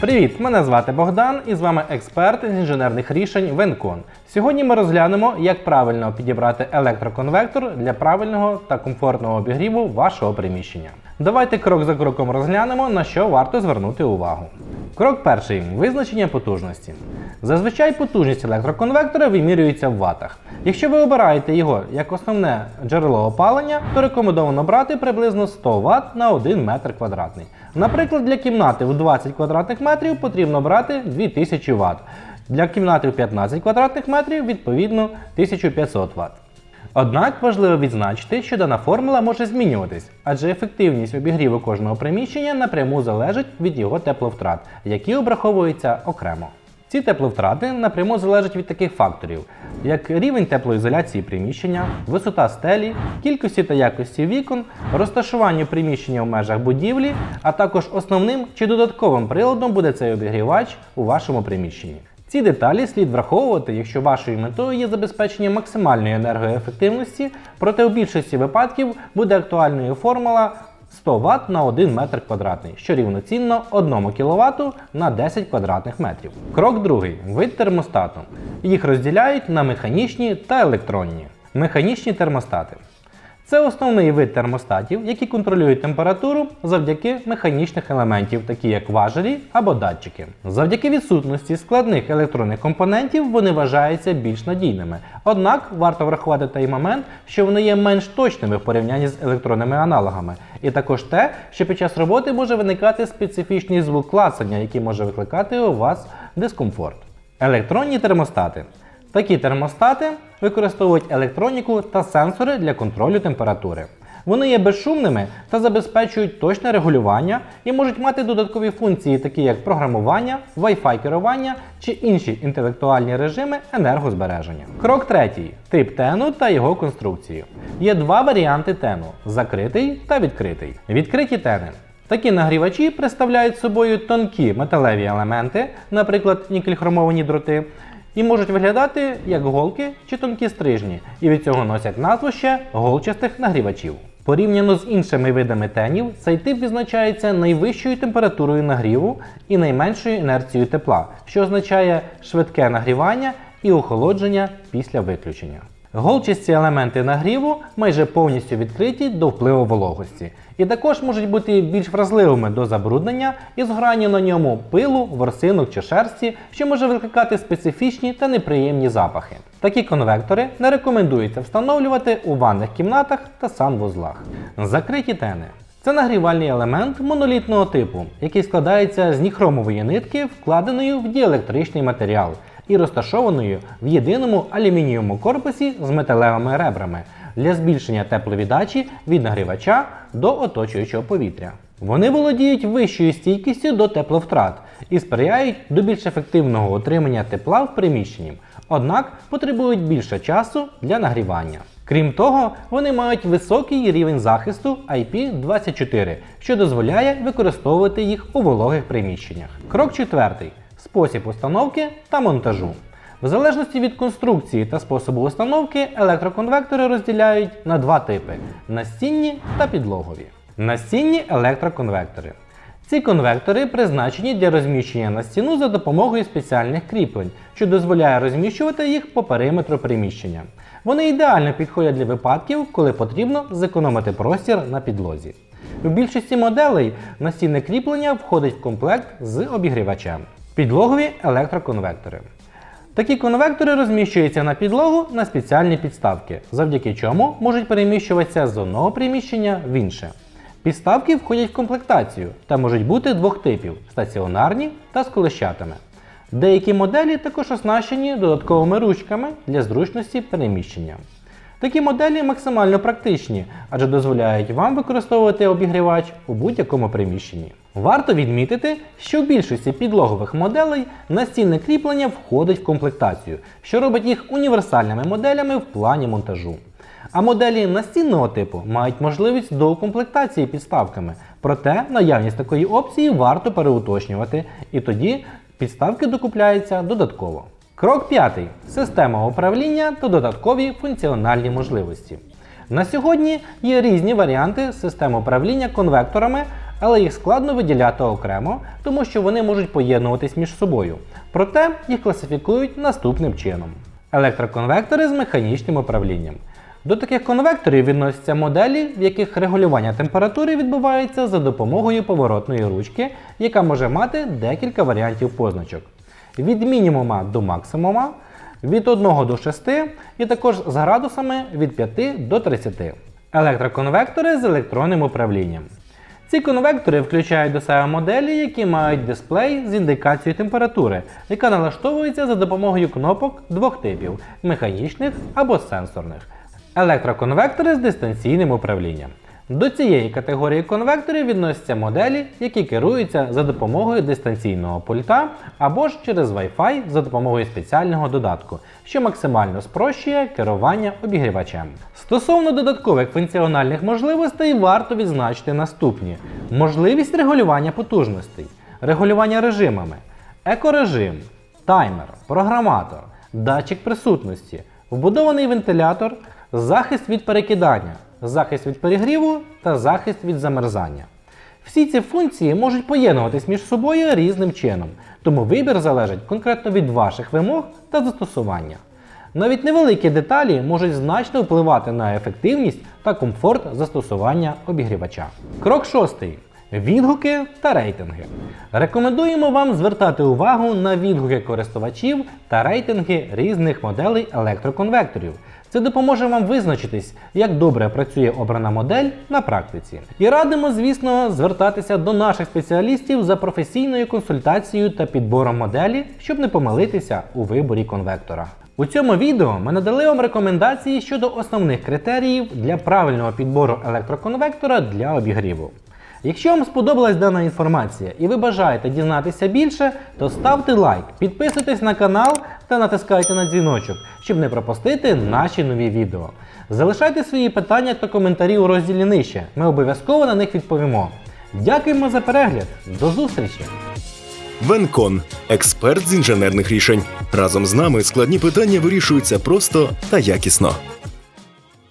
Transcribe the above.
Привіт! Мене звати Богдан і з вами експерт з інженерних рішень Венкон. Сьогодні ми розглянемо, як правильно підібрати електроконвектор для правильного та комфортного обігріву вашого приміщення. Давайте крок за кроком розглянемо, на що варто звернути увагу. Крок перший визначення потужності. Зазвичай потужність електроконвектора вимірюється в ватах. Якщо ви обираєте його як основне джерело опалення, то рекомендовано брати приблизно 100 Вт на 1 метр квадратний. Наприклад, для кімнати в 20 квадратних метрів потрібно брати 2000 Вт. Для кімнати в 15 квадратних метрів відповідно 1500 Вт. Однак важливо відзначити, що дана формула може змінюватись, адже ефективність обігріву кожного приміщення напряму залежить від його тепловтрат, які обраховуються окремо. Ці тепловтрати напряму залежать від таких факторів, як рівень теплоізоляції приміщення, висота стелі, кількості та якості вікон, розташування приміщення в межах будівлі, а також основним чи додатковим приладом буде цей обігрівач у вашому приміщенні. Ці деталі слід враховувати, якщо вашою метою є забезпечення максимальної енергоефективності, проте у більшості випадків буде актуальною формула 100 Вт на 1 метр квадратний, що рівноцінно 1 кВт на 10 квадратних метрів. Крок другий вид термостату. Їх розділяють на механічні та електронні. Механічні термостати. Це основний вид термостатів, які контролюють температуру завдяки механічних елементів, такі як важелі або датчики. Завдяки відсутності складних електронних компонентів вони вважаються більш надійними. Однак варто врахувати той момент, що вони є менш точними в порівнянні з електронними аналогами, і також те, що під час роботи може виникати специфічний звук клацання, який може викликати у вас дискомфорт. Електронні термостати. Такі термостати використовують електроніку та сенсори для контролю температури. Вони є безшумними та забезпечують точне регулювання і можуть мати додаткові функції, такі як програмування, Wi-Fi керування чи інші інтелектуальні режими енергозбереження. Крок третій тип тену та його конструкцію. Є два варіанти тену закритий та відкритий. Відкриті тени. Такі нагрівачі представляють собою тонкі металеві елементи, наприклад, нікельхромовані дроти, і можуть виглядати як голки чи тонкі стрижні, і від цього носять назву ще голчастих нагрівачів. Порівняно з іншими видами тенів, цей тип відзначається найвищою температурою нагріву і найменшою інерцією тепла, що означає швидке нагрівання і охолодження після виключення. Голчасті елементи нагріву майже повністю відкриті до впливу вологості, і також можуть бути більш вразливими до забруднення і зграню на ньому пилу, ворсинок чи шерсті, що може викликати специфічні та неприємні запахи. Такі конвектори не рекомендується встановлювати у ванних кімнатах та санвузлах. Закриті тени. Це нагрівальний елемент монолітного типу, який складається з ніхромової нитки, вкладеної в діелектричний матеріал і розташованою в єдиному алюмінієвому корпусі з металевими ребрами для збільшення тепловіддачі від нагрівача до оточуючого повітря. Вони володіють вищою стійкістю до тепловтрат і сприяють до більш ефективного отримання тепла в приміщенні, однак потребують більше часу для нагрівання. Крім того, вони мають високий рівень захисту IP24, що дозволяє використовувати їх у вологих приміщеннях. Крок четвертий спосіб установки та монтажу. В залежності від конструкції та способу установки електроконвектори розділяють на два типи настінні та підлогові. Настінні електроконвектори. Ці конвектори призначені для розміщення на стіну за допомогою спеціальних кріплень, що дозволяє розміщувати їх по периметру приміщення. Вони ідеально підходять для випадків, коли потрібно зекономити простір на підлозі. У більшості моделей настінне кріплення входить в комплект з обігрівачем. Підлогові електроконвектори. Такі конвектори розміщуються на підлогу на спеціальні підставки, завдяки чому можуть переміщуватися з одного приміщення в інше. Підставки входять в комплектацію та можуть бути двох типів стаціонарні та з колещатами. Деякі моделі також оснащені додатковими ручками для зручності переміщення. Такі моделі максимально практичні, адже дозволяють вам використовувати обігрівач у будь-якому приміщенні. Варто відмітити, що в більшості підлогових моделей настінне кріплення входить в комплектацію, що робить їх універсальними моделями в плані монтажу. А моделі настінного типу мають можливість доукомплектації підставками, проте наявність такої опції варто переуточнювати, і тоді підставки докупляються додатково. Крок п'ятий. Система управління та додаткові функціональні можливості. На сьогодні є різні варіанти систем управління конвекторами, але їх складно виділяти окремо, тому що вони можуть поєднуватись між собою. Проте їх класифікують наступним чином: електроконвектори з механічним управлінням. До таких конвекторів відносяться моделі, в яких регулювання температури відбувається за допомогою поворотної ручки, яка може мати декілька варіантів позначок. Від мінімума до максимума, від 1 до 6 і також з градусами від 5 до 30. Електроконвектори з електронним управлінням. Ці конвектори включають до себе моделі, які мають дисплей з індикацією температури, яка налаштовується за допомогою кнопок двох типів механічних або сенсорних. Електроконвектори з дистанційним управлінням. До цієї категорії конвекторів відносяться моделі, які керуються за допомогою дистанційного пульта або ж через Wi-Fi за допомогою спеціального додатку, що максимально спрощує керування обігрівачем. Стосовно додаткових функціональних можливостей варто відзначити наступні: можливість регулювання потужностей, регулювання режимами, екорежим, таймер, програматор, датчик присутності, вбудований вентилятор, захист від перекидання, захист від перегріву та захист від замерзання. Всі ці функції можуть поєднуватись між собою різним чином, тому вибір залежить конкретно від ваших вимог та застосування. Навіть невеликі деталі можуть значно впливати на ефективність та комфорт застосування обігрівача. Крок шостий. Відгуки та рейтинги. Рекомендуємо вам звертати увагу на відгуки користувачів та рейтинги різних моделей електроконвекторів. Це допоможе вам визначитись, як добре працює обрана модель на практиці. І радимо, звісно, звертатися до наших спеціалістів за професійною консультацією та підбором моделі, щоб не помилитися у виборі конвектора. У цьому відео ми надали вам рекомендації щодо основних критеріїв для правильного підбору електроконвектора для обігріву. Якщо вам сподобалась дана інформація і ви бажаєте дізнатися більше, то ставте лайк, підписуйтесь на канал та натискайте на дзвіночок, щоб не пропустити наші нові відео. Залишайте свої питання та коментарі у розділі нижче. Ми обов'язково на них відповімо. Дякуємо за перегляд. До зустрічі! Венкон експерт з інженерних рішень. Разом з нами складні питання вирішуються просто та якісно.